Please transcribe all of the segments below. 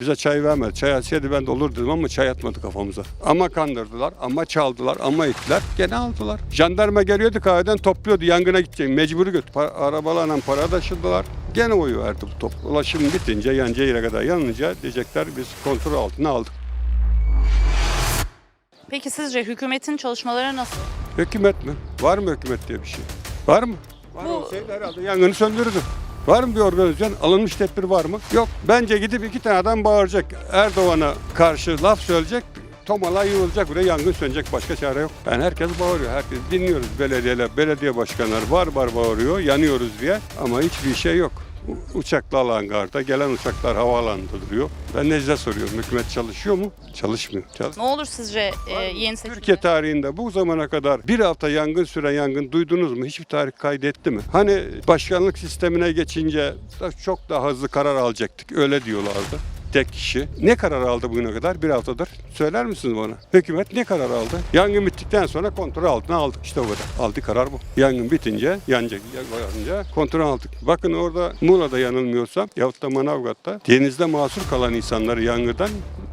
Bize çay vermedi. Çay açsaydı ben de olur dedim ama çay atmadı kafamıza. Ama kandırdılar, ama çaldılar, ama ittiler. Gene aldılar. Jandarma geliyordu kahveden topluyordu. Yangına gidecek. Mecburi götür. Pa- arabalarla para taşıdılar. Gene oyu verdi bu top. Ulaşım bitince yanca yere kadar yanınca diyecekler biz kontrol altına aldık. Peki sizce hükümetin çalışmaları nasıl? Hükümet mi? Var mı hükümet diye bir şey? Var mı? Var Bu- olsaydı herhalde yangını söndürürdü. Var mı bir organizasyon? Alınmış tedbir var mı? Yok. Bence gidip iki tane adam bağıracak. Erdoğan'a karşı laf söyleyecek. Tomala yığılacak buraya yangın sönecek başka çare yok. Yani herkes bağırıyor. Herkes dinliyoruz. Belediyeler, belediye başkanları var var bağırıyor. Yanıyoruz diye ama hiçbir şey yok. Uçakla hangarda, gelen uçaklar havaalanında duruyor. Ben de size soruyorum. Hükümet çalışıyor mu? Çalışmıyor. Çalış- Ne olur sizce e, yeni seçimde? Türkiye tarihinde bu zamana kadar bir hafta yangın süren yangın duydunuz mu? Hiçbir tarih kaydetti mi? Hani başkanlık sistemine geçince da çok daha hızlı karar alacaktık. Öyle diyorlardı. Tek kişi. Ne karar aldı bugüne kadar? Bir haftadır. Söyler misiniz bana? Hükümet ne karar aldı? Yangın bittikten sonra kontrol altına aldık. İşte kadar. Aldı karar bu. Yangın bitince, yanacak yanınca kontrol aldık. Bakın orada Muğla'da yanılmıyorsam yahut da Manavgat'ta denizde mahsur kalan insanları yangından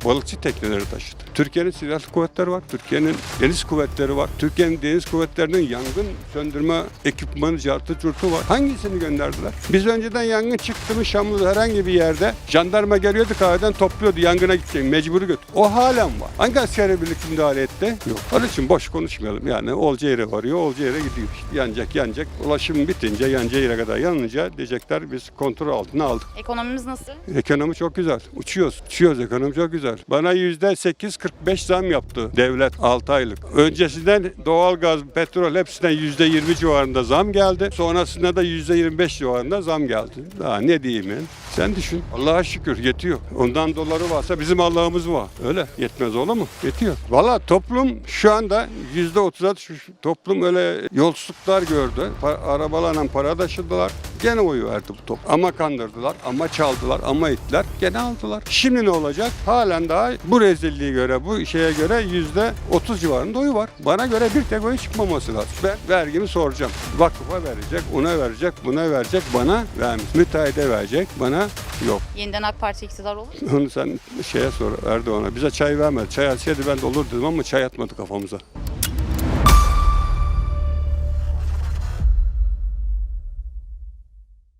balıkçı tekneleri taşıdı. Türkiye'nin silahlı kuvvetleri var, Türkiye'nin deniz kuvvetleri var, Türkiye'nin deniz kuvvetlerinin yangın söndürme ekipmanı, cartı curtu var. Hangisini gönderdiler? Biz önceden yangın çıktı mı Şamlı'da herhangi bir yerde jandarma geliyordu kahveden topluyordu yangına gidecek mecburi götür. O halen var. Hangi askeri birlik müdahale etti? Yok. Onun için boş konuşmayalım. Yani olacağı yere varıyor, olacağı yere gidiyor. İşte yanacak, yanacak. Ulaşım bitince, yanacağı yere kadar yanınca diyecekler biz kontrol altına aldık. Ekonomimiz nasıl? Ekonomi çok güzel. Uçuyoruz. Uçuyoruz ekonomi çok güzel. Bana yüzde 8 45 zam yaptı devlet 6 aylık. Öncesinden doğalgaz, petrol hepsine yüzde 20 civarında zam geldi. Sonrasında da yüzde 25 civarında zam geldi. Daha ne diyeyim ben? Sen düşün. Allah'a şükür yetiyor. Ondan doları varsa bizim Allah'ımız var. Öyle. Yetmez olur mu? Yetiyor. Valla toplum şu anda yüzde 30'a düşmüş. Toplum öyle yolsuzluklar gördü. Pa- arabalarla para taşıdılar. Gene oyu verdi bu top. Ama kandırdılar, ama çaldılar, ama ittiler. Gene aldılar. Şimdi ne olacak? Halen daha bu rezilliğe göre, bu şeye göre yüzde 30 civarında oyu var. Bana göre bir tek oyu çıkmaması lazım. Ben vergimi soracağım. Vakıfa verecek, ona verecek, buna verecek, bana vermiş. Müteahhide verecek, bana yok. Yeniden AK Parti iktidar olur mu? Onu sen şeye sor Erdoğan'a. Bize çay vermedi. Çay açsaydı ben de olur dedim ama çay atmadı kafamıza.